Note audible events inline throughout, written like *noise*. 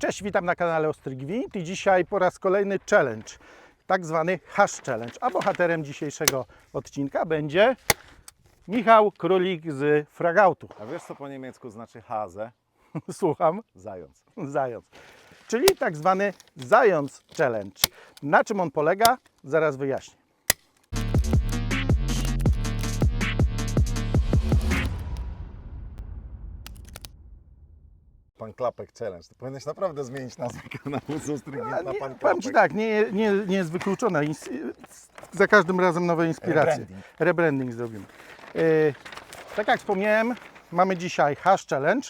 Cześć, witam na kanale Ostry Gwint i dzisiaj po raz kolejny challenge, tak zwany hash challenge. A bohaterem dzisiejszego odcinka będzie Michał Królik z Fragautu. A wiesz co po niemiecku znaczy hase? *laughs* Słucham, Zając. zając. Czyli tak zwany zając challenge. Na czym on polega? Zaraz wyjaśnię. Pan Klapek Challenge. To powinieneś naprawdę zmienić nazwę kanału z Ostry A Gwint na nie, Pan powiem Ci Klapek. tak, nie, nie, nie jest wykluczone. Ins- Za każdym razem nowe inspiracje. Rebranding. Rebranding zrobimy. Yy, tak jak wspomniałem, mamy dzisiaj hash challenge.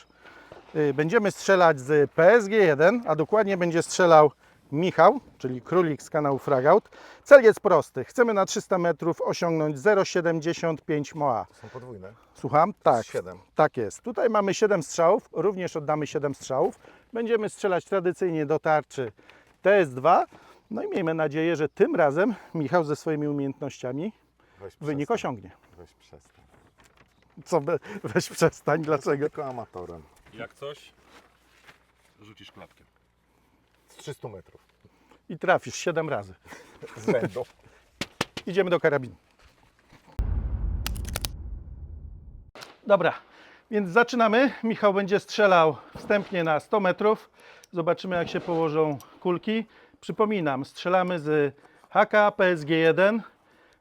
Yy, będziemy strzelać z PSG1, a dokładnie będzie strzelał Michał, czyli królik z kanału Fragout. Cel jest prosty. Chcemy na 300 metrów osiągnąć 0,75 MOA. Są podwójne. Słucham? Tak. Siedem. Tak jest. Tutaj mamy 7 strzałów, również oddamy 7 strzałów. Będziemy strzelać tradycyjnie do tarczy TS2. No i miejmy nadzieję, że tym razem Michał ze swoimi umiejętnościami Weź wynik przestań. osiągnie. Weź przestań. Co, we- weź przestań, Jestem dlaczego? tylko amatorem. Jak coś, rzucisz klapkiem. Z 300 metrów. I trafisz 7 razy. Z rzędu. *laughs* Idziemy do karabinu. Dobra, więc zaczynamy. Michał będzie strzelał wstępnie na 100 metrów. Zobaczymy, jak się położą kulki. Przypominam, strzelamy z HK PSG-1.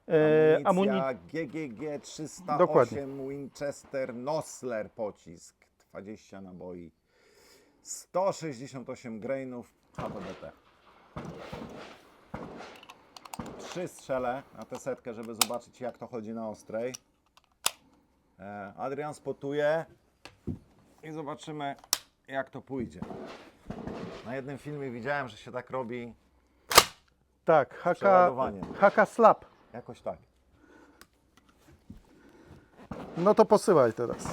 E, amuni- Amunicja GGG 308 Dokładnie. Winchester Nosler pocisk. 20 naboi. 168 grainów HBT. Trzy strzelę na tę setkę, żeby zobaczyć jak to chodzi na ostrej. E, Adrian spotuje i zobaczymy jak to pójdzie. Na jednym filmie widziałem, że się tak robi tak, Przeładowanie. HK Slap. jakoś tak. No to posyłaj teraz.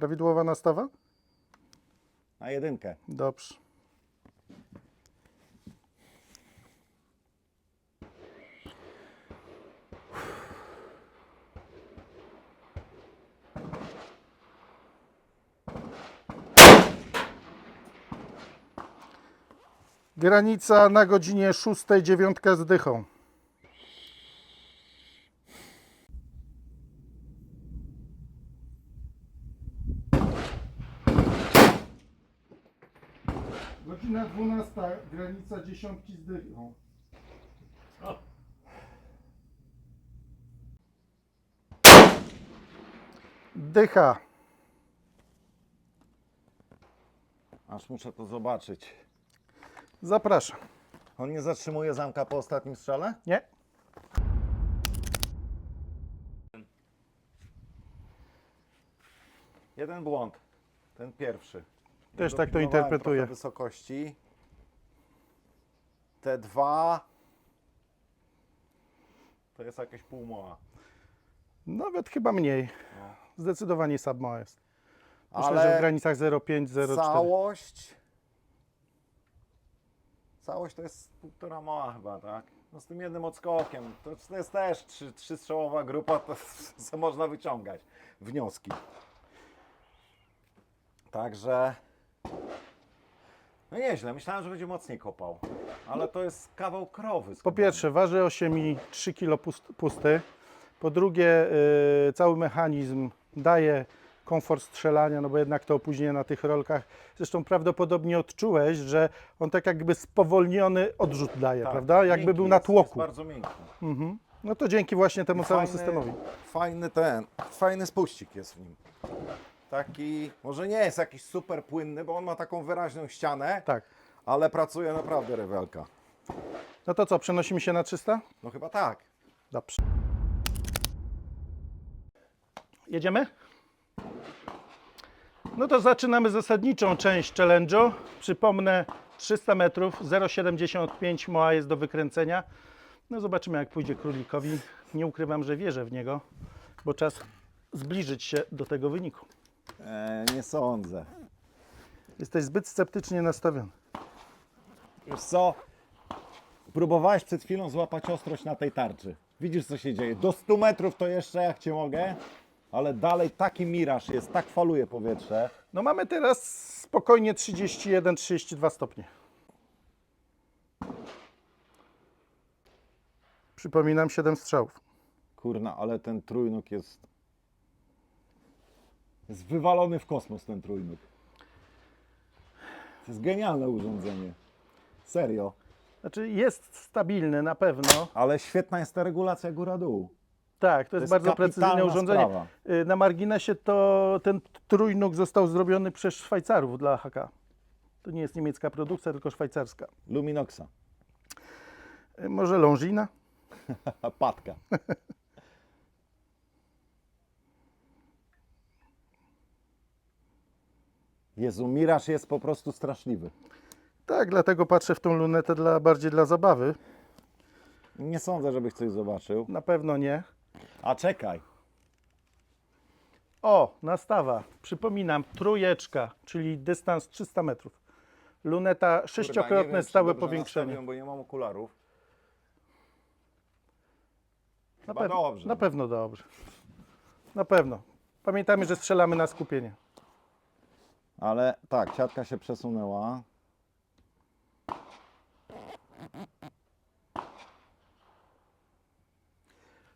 Prawidłowa nastawa? Na jedynkę. Dobrze. Granica na godzinie 6, dziewiątka z dychą. Godzina 12, granica dziesiątki z dychą. Dycha. Aż muszę to zobaczyć. Zapraszam. On nie zatrzymuje zamka po ostatnim strzale? Nie? Jeden błąd. Ten pierwszy. Też tak to interpretuję. wysokości. Te dwa to jest jakieś półmoła. Nawet chyba mniej. Zdecydowanie Submo jest. Myślę, że w Ale granicach 0,5, 0,4. całość całość to jest półtora moła chyba, tak? No z tym jednym odskokiem. To, to jest też trzy, trzystrzałowa grupa, to *laughs* co można wyciągać wnioski. Także no nieźle, myślałem, że będzie mocniej kopał, ale to jest kawał krowy. Po pierwsze, waży 8,3 kg pust- pusty. Po drugie, yy, cały mechanizm daje komfort strzelania, no bo jednak to opóźnienie na tych rolkach. Zresztą prawdopodobnie odczułeś, że on tak jakby spowolniony odrzut daje, Tak, prawda? Jakby miękki był na jest, tłoku. Jest bardzo miękki. Mhm. No to dzięki właśnie temu całemu Fajny- systemowi. Fajny ten, fajny spuścik jest w nim. Taki, może nie jest jakiś super płynny, bo on ma taką wyraźną ścianę, Tak. ale pracuje naprawdę rewelka. No to co, przenosimy się na 300? No chyba tak. Dobrze. Jedziemy? No to zaczynamy zasadniczą część challenge'u. Przypomnę, 300 metrów, 0,75 moa jest do wykręcenia. No zobaczymy jak pójdzie królikowi. Nie ukrywam, że wierzę w niego, bo czas zbliżyć się do tego wyniku. E, nie sądzę. Jesteś zbyt sceptycznie nastawiony. Wiesz co? Próbowałeś przed chwilą złapać ostrość na tej tarczy. Widzisz co się dzieje. Do 100 metrów to jeszcze jak cię mogę, ale dalej taki miraż jest, tak faluje powietrze. No mamy teraz spokojnie 31-32 stopnie. Przypominam 7 strzałów. Kurna, ale ten trójnóg jest. Jest wywalony w kosmos ten trójnóg. To jest genialne urządzenie. Serio. Znaczy jest stabilny na pewno. Ale świetna jest ta regulacja góra-dół. Tak, to jest, jest bardzo precyzyjne urządzenie. sprawa. Y, Na marginesie to ten trójnóg został zrobiony przez Szwajcarów dla HK. To nie jest niemiecka produkcja, tylko szwajcarska. Luminoxa. Y, Może Longina? *laughs* Patka. Jezu, miraż jest po prostu straszliwy. Tak, dlatego patrzę w tą lunetę dla, bardziej dla zabawy. Nie sądzę, żebyś coś zobaczył. Na pewno nie. A czekaj. O, nastawa. Przypominam, trójeczka, czyli dystans 300 metrów. Luneta sześciokrotne stałe powiększenie. bo nie mam okularów. Na, Chyba dobrze. na pewno dobrze. Na pewno. Pamiętajmy, że strzelamy na skupienie. Ale tak, siatka się przesunęła.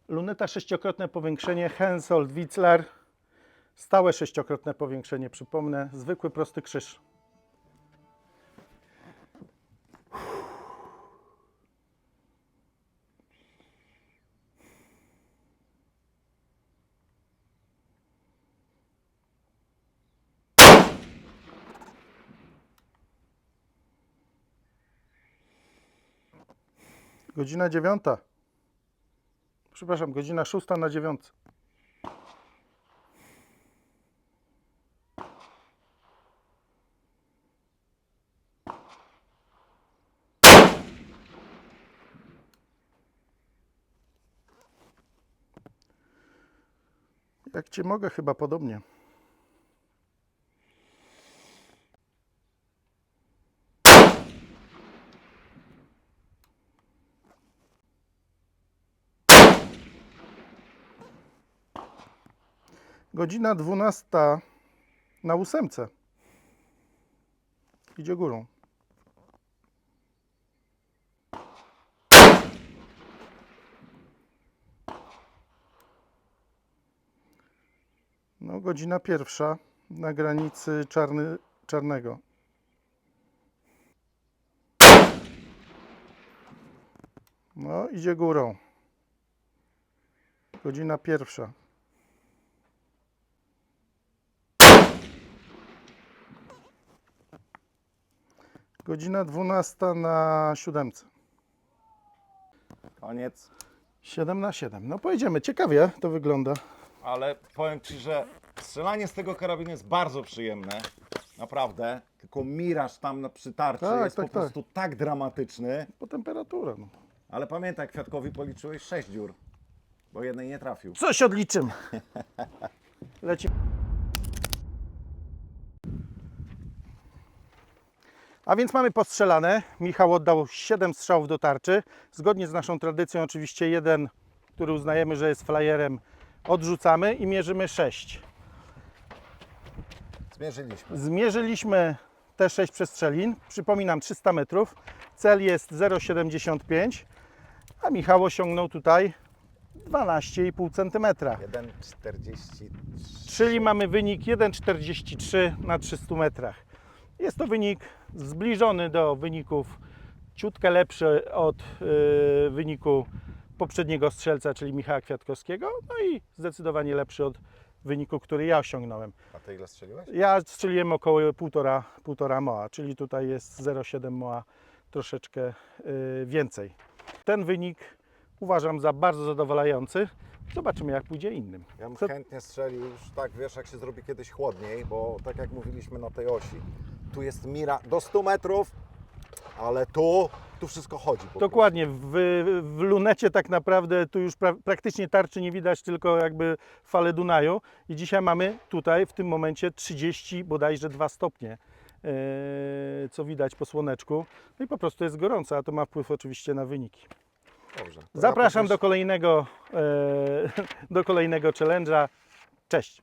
Luneta sześciokrotne powiększenie, Hensoldt, Witzlar. Stałe sześciokrotne powiększenie, przypomnę. Zwykły, prosty krzyż. Godzina dziewiąta. Przepraszam, godzina szósta na dziewiątce. Jak cię mogę, chyba podobnie. Godzina 12 na ósemce. Idzie górą. No, godzina pierwsza na granicy czarny, czarnego. No, idzie górą. Godzina pierwsza. Godzina 12 na siódemce. Koniec. 7 na 7. No pojedziemy. Ciekawie to wygląda. Ale powiem Ci, że strzelanie z tego karabinu jest bardzo przyjemne. Naprawdę. Tylko miraż tam na przytarczy Tak, jest tak, po tak. prostu tak dramatyczny. Po temperaturę. No. Ale pamiętaj, Kwiatkowi policzyłeś 6 dziur. Bo jednej nie trafił. Coś odliczymy. Lecimy. *laughs* A więc mamy postrzelane. Michał oddał 7 strzałów do tarczy. Zgodnie z naszą tradycją, oczywiście jeden, który uznajemy, że jest flyerem, odrzucamy i mierzymy 6. Zmierzyliśmy. Zmierzyliśmy te 6 przestrzelin. Przypominam 300 metrów. Cel jest 0,75, a Michał osiągnął tutaj 12,5 cm. 1,43. Czyli mamy wynik 1,43 na 300 metrach. Jest to wynik zbliżony do wyników ciutkę lepszy od y, wyniku poprzedniego strzelca, czyli Michała Kwiatkowskiego, no i zdecydowanie lepszy od wyniku, który ja osiągnąłem. A Ty ile strzeliłeś? Ja strzeliłem około 1,5, 1,5 moa, czyli tutaj jest 0,7 moa, troszeczkę y, więcej. Ten wynik uważam za bardzo zadowalający. Zobaczymy, jak pójdzie innym. Ja bym Co- chętnie strzelił już tak, wiesz, jak się zrobi kiedyś chłodniej, bo tak jak mówiliśmy na tej osi, tu jest mira do 100 metrów, ale tu, tu wszystko chodzi. Po Dokładnie, w, w lunecie tak naprawdę tu już pra, praktycznie tarczy nie widać, tylko jakby fale Dunaju. I dzisiaj mamy tutaj w tym momencie 30 bodajże 2 stopnie, e, co widać po słoneczku. No i po prostu jest gorąco, a to ma wpływ oczywiście na wyniki. prostu. Dobrze. To Zapraszam ja do kolejnego, e, *laughs* do kolejnego challenge'a. Cześć!